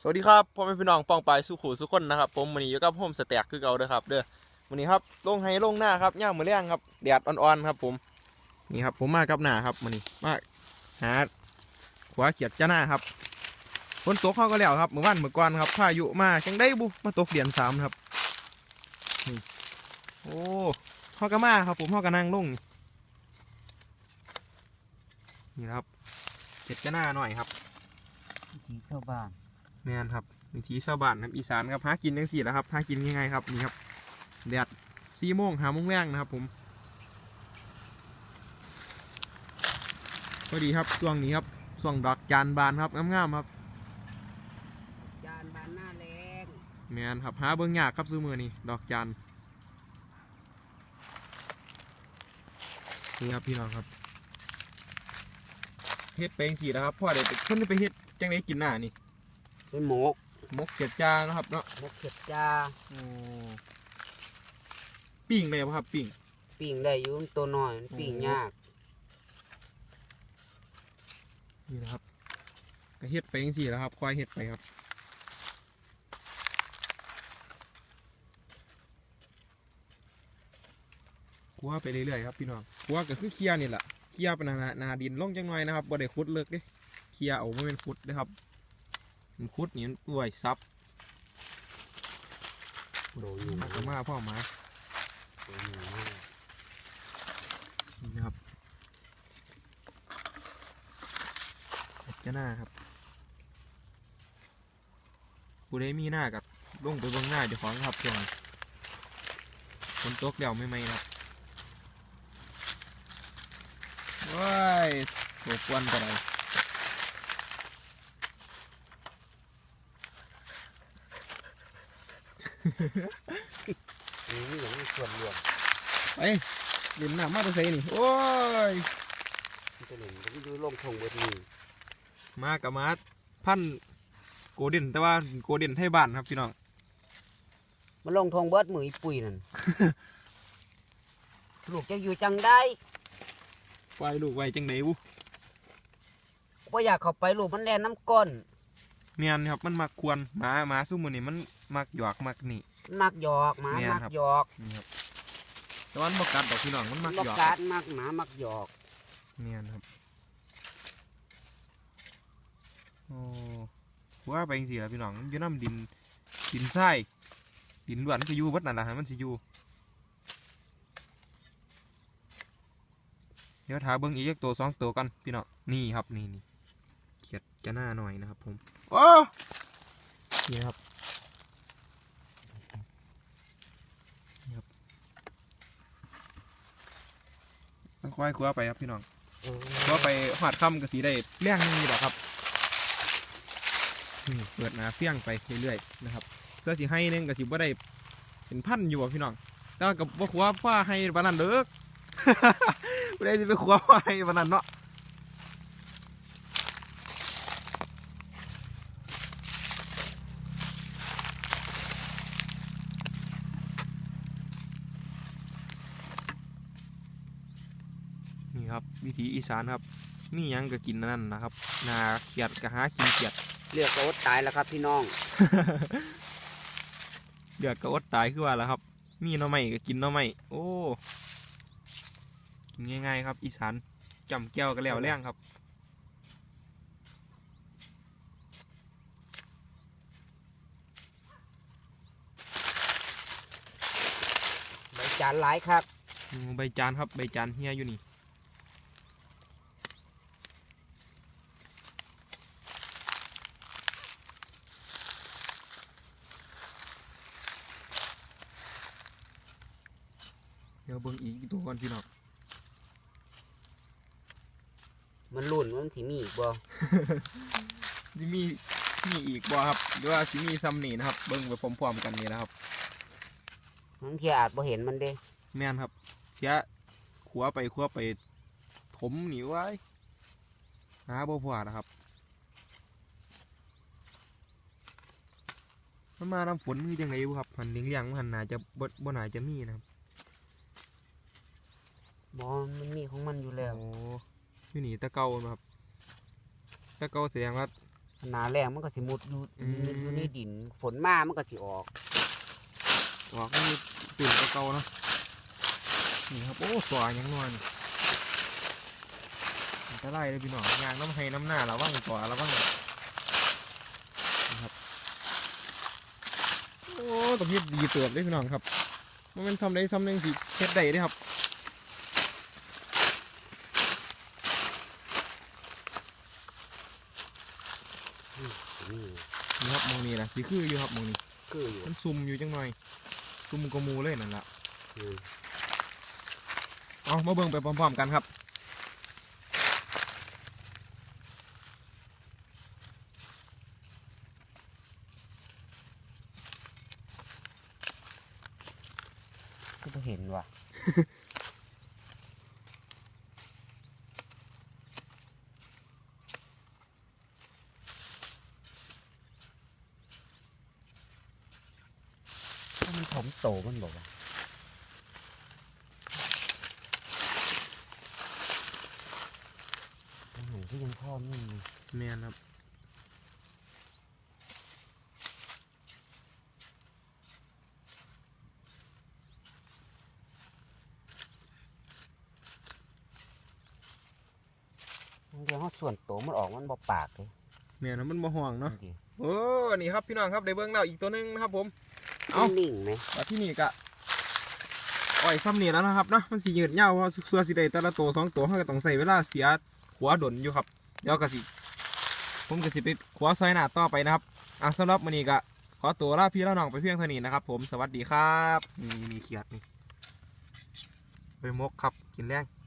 สวัสดีครับพ่อแม่พี่น้องป้องปายสุขุสุขคนนะครับผมวันนี้อยู่กับผมสแต็กคือเก่าเด้อครับเด้อวันนี้ครับลงให้ลงหน้าครับย่างมือแรงครับแดดอ่อนๆครับ ผมนี่ครับ ผมมากับหน้าครับวันนี้มาหาขวาเขียดจ้าหน้าครับฝนตกเข้าก็แล้วครับเมื่อวันเมื่อก่อนครับพายุมาจังได้บุมาตกเดือนสามครับนี่โอ้เข้าก็มาครับ ผมเข้าก็นั่งลงนี่นี่ครับเขียดจ้าหน้าหน่อยครับวิถีชาวบ้าน แมนครับวิถีชาวบ้านครับอีสานครับหากินยังสี่แล้วครับหากินง่ายๆครับนี่ครับแดดสี่โมงหาโมงแรงนะครับผมพอดีครับช่วงนี้ครับช่วงดอกจานบานครับงามๆครับจานบานหน้าแรงแมนครับหาเบิ่งยากครับซื้อมือนี่ดอกจานนี่ครับพี่น้องครับเฮ็ดไปจังสี่แล้วครับพ่อเด็กเพิ่นไปเฮ็ดจังไดกินหน้านี่ เป็นหมกมกเจ็ดจานะครับเนาะหมกเข็ดจ้าโอ้ปิ้งเลยบ่ครับปิ้งปิ่งได้อยู่มันตัวน้อยมันปิ่งโอ้ยากนี่นะครับก็เฮ็ดไปจังซี่แหล้วครับค่อยเฮ็ดไปครับกลัวไปเรื่อยๆครับพี่น้องกลัวก็คือเคลียร์นี่แหละเคลียร์ไปหนาหนาดินลงจังหน่อยนะครับบ่ได้ขุดเลิกเด้เคลียร์เอาไม่เป็นขุดเด้ครับ มันขุดนี่มันป่วยซับโดยอยู่มาก็มาพ่อหมาโดยอยู่มากนี่นะครับจะหน้าครับผู้ใดมีหน้ากับลงไปเบิ่งหน้าเจ้าของครับช่วงนี้ฝนตกเดี่ยวไม่ไหมครับว้ายโหกวนกันเลย นี่อย่างนี้ส่วนรวมไปเล่นน้ำมาตัวใส่นี่ โอ้ยมันจะเห็นมันอยู่ลงทงเบิดนี่มากับมาพันโกลเด้นแต่ว่าโกลเด้นไทยบ้านครับพี่น้องมันลงทงเบิดมืออีปุ๋ยนั่นลูกจะอยู่จังได้ไว้ลูกไว้จังไหนบุก็อยากเข้าไปลูกมันแลนน้ำก้นเมียนครับมันมักควรหมาหมาสู้มือนี่มัน มักหยอกมักนี่มันมักหยอกหมาแม่นมักครับ หยอกนี่ครับแต่ว่ามันบกัดดอกพี่น้องมันมักมักหยอกการมักหมามักหยอกเมียนครับโอ้ว่าไปจังซี่ล่ะพี่น้องมันอยู่น้ำดินดินทรายดินล้วนมันก็อยู่เบัดนั่นล่ะฮะมันสิอยู่เดี๋ยวถาเบิ่งอีกจักตัวสองตัวกันพี่น้องนี่ครับนี่นี่เขียดจะหน้าหน่อยนะครับผมโอ้นี่ครับนี่ครับต้อง ควายคว้าไปครับพี่น้องว่าไปหอดค่ำก็สีได้เลี้ยงนี่แหละครับนี่เปิดหนาเฟี้ยงไปเรื่อยๆนะครับเพื่อสิให้หนึงก็สิบ่ได้เป็นพันอยู่อะพี่น้องแต่ว่ากับว่าขวาฟ้าให้ปานนั้นเด้อบ่ได้สิไปขวาฟ้าให้ปานนั้นเนาะ ครับ วิถีอีสานครับ มีหยังก็กินนั่นนะครับ นาเขียดก็หากินเขียดเลือกก็อดตายแล้วครับพี่น้องเดือดก็อดตายคือว่าแล้วครับ มีหน่อไม้ก็กินหน่อไม้โอ้กินง่ายๆครับ อีสานจำแก้วก็แล้วแรงครับใบจานหลายครับอืมใบจานครับใบจานเฮียอยู่นี่ ดี๋ยวเบิ่งอีกตัวก่อนพี่น้องมันรุ่นว่ามันสิมีอีกบ่สิมีมีอีกบ่ครับหรือว่าสิมีซัมนี่นะครับ เบิ่งไปพร้อมๆกันนี่นะครับบางทีอาจบ่เห็นมันเด้แม่นครับเสียขัวไปขัวไปถมหนีไว้หาบ่พอนะครับมันมาน้ำฝนมีจังไงบุครับหันเลี้ยงเลี้ยงมันน่าจะบ่บ่น่าจะมีนะครับ บอมันมีของมันอยู่แล้วโอ้อยู่นี่ตะเกานะครับตะเกาแสดงว่าหนาแรงมันก็สิมุดอยู่อืมอยู่ในดิน ฝนมามันก็สิออกออกก็มีตุ่นเก่าๆเนาะนี่ครับโอ้สวยยังนวลอันตรายเลยพี่น้องยางน้ำให้น้ำหน้าระวังก่อระวังนะครับโอ้ตะพีดีเติบเลยพี่น้องครับมันเป็นซ้ำได้ซ้ำหนึ่งสิเฮ็ดได้เด้ครับ นี่นี่ครับหมองนี้นะสิคืออยู่ครับหมองนี้คืออยู่มันซุ่มอยู่จังหน่อยซุ่มกว่าหมูเลยนั่นละอืมเอามาเบิ่งไปพร้อมๆกันครับก็บ่เห็นว่ะ มันถมโตมันบอกว่าอาหารที่ยังพ่อมันอยู่แมนครับเดี๋ยวเขาส่วนโตมันออกมันบ่ปากเลยแมนนะมันบ่ห่วงเนาะดูดิโอ้ นี่ครับพี่น้องครับได้เบิ่งแล้วอีกตัวหนึงนะครับผม เอามันนิ่งไหมแล้วที่นี่กะอ่อยซ้ำนี่แล้วนะครับนะมันสิยืดยาวเพราะส่วนสิได้แต่ละตัวสองตัวเขาก็ต้องใส่เวลาเสียขวดนอยู่ครับเดี๋ยวก็สิผมก็สิไปขวซอยหน้าต่อไปนะครับอะสำหรับมื้อนี้ก็ขอตัวลาพี่ล้วน้องไปเพียงเท่านี้นะครับ ผมสวัสดีครับนี่มีเขียดนี่ไปมกครับกินแรง